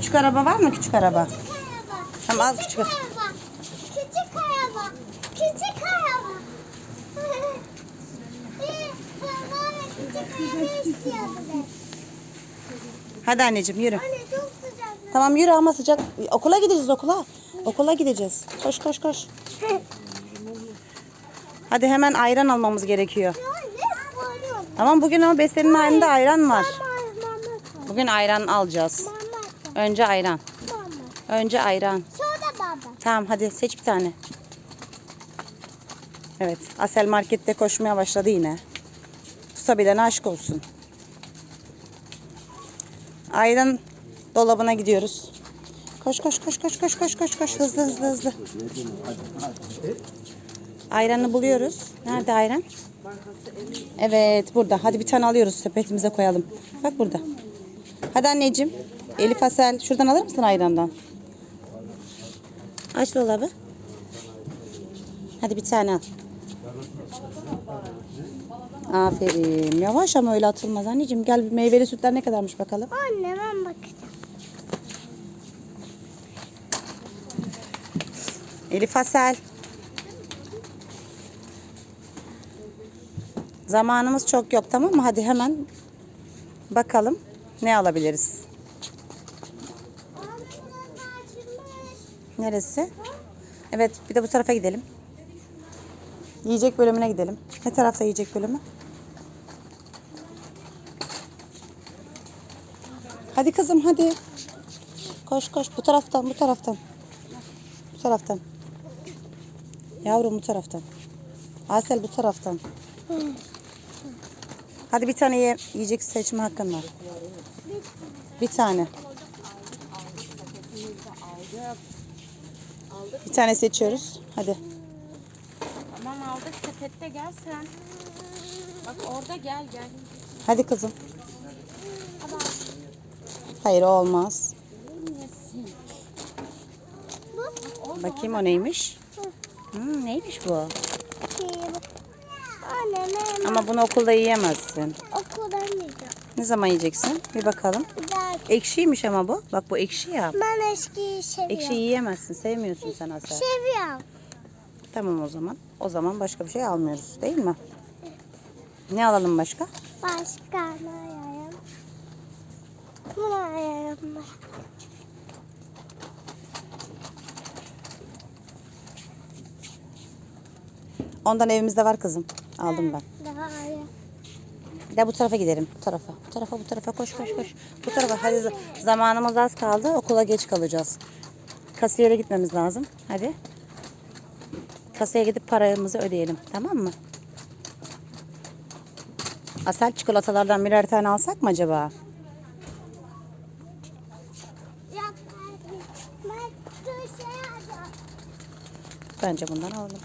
Küçük araba var mı küçük araba? Araba. Tamam al küçük araba. araba. Küçük araba. Küçük araba. Küçük araba istiyordu ben. Hadi anneciğim yürü. Anne çok sıcak. Tamam yürü ama sıcak. Okula gideceğiz okula. Okula gideceğiz. Koş koş koş. Hadi hemen ayran almamız gerekiyor. Tamam bugün ama beslenin halinde ayran var. Bugün ayran alacağız. Önce ayran. mama. Önce ayran. Şurada baba. Tamam hadi seç bir tane. Evet Asel markette koşmaya başladı yine. Tutabilene aşk olsun. Ayran dolabına gidiyoruz. Koş koş koş koş koş koş koş koş hızlı hızlı hızlı. Ayranı buluyoruz. Nerede ayran? Evet burada. Hadi bir tane alıyoruz sepetimize koyalım. Bak burada. Hadi anneciğim. Elif Asel şuradan alır mısın ayrandan? Aç dolabı. Hadi bir tane al. Aferin. Yavaş ama öyle atılmaz anneciğim. Gel bir meyveli sütler ne kadarmış bakalım. Anne ben bakacağım. Elif Asel. Zamanımız çok yok tamam mı? Hadi hemen bakalım ne alabiliriz. Neresi? Evet bir de bu tarafa gidelim. Yiyecek bölümüne gidelim. Ne tarafta yiyecek bölümü? Hadi kızım hadi. Koş koş bu taraftan bu taraftan. Bu taraftan. Yavrum bu taraftan. Asel bu taraftan. Hadi bir tane ye, yiyecek seçme hakkın var. Bir tane. Bir tane seçiyoruz. Hadi. Tamam aldık sepette gel sen. Bak orada gel gel. Hadi kızım. Hayır o olmaz. Bakayım o neymiş? Hmm, neymiş bu? Şey, Anne Ama bunu okulda yiyemezsin. okulda yiyeceğim. Ne zaman yiyeceksin? Bir bakalım. Ekşiymiş ama bu. Bak bu ekşi ya. Ben eskiyi seviyorum. Ekşi yiyemezsin. Sevmiyorsun sen Asel. Seviyorum. Tamam o zaman. O zaman başka bir şey almıyoruz değil mi? Ne alalım başka? Başka ne ayarım? Bunu ayarım ben. Ondan evimizde var kızım. Aldım ben. Ya bu tarafa gidelim. Bu tarafa. Bu tarafa bu tarafa koş koş koş. Bu tarafa. Hadi zamanımız az kaldı. Okula geç kalacağız. Kasiyere gitmemiz lazım. Hadi. Kasaya gidip paramızı ödeyelim. Tamam mı? Asel çikolatalardan birer tane alsak mı acaba? Şey. Bence bundan alalım.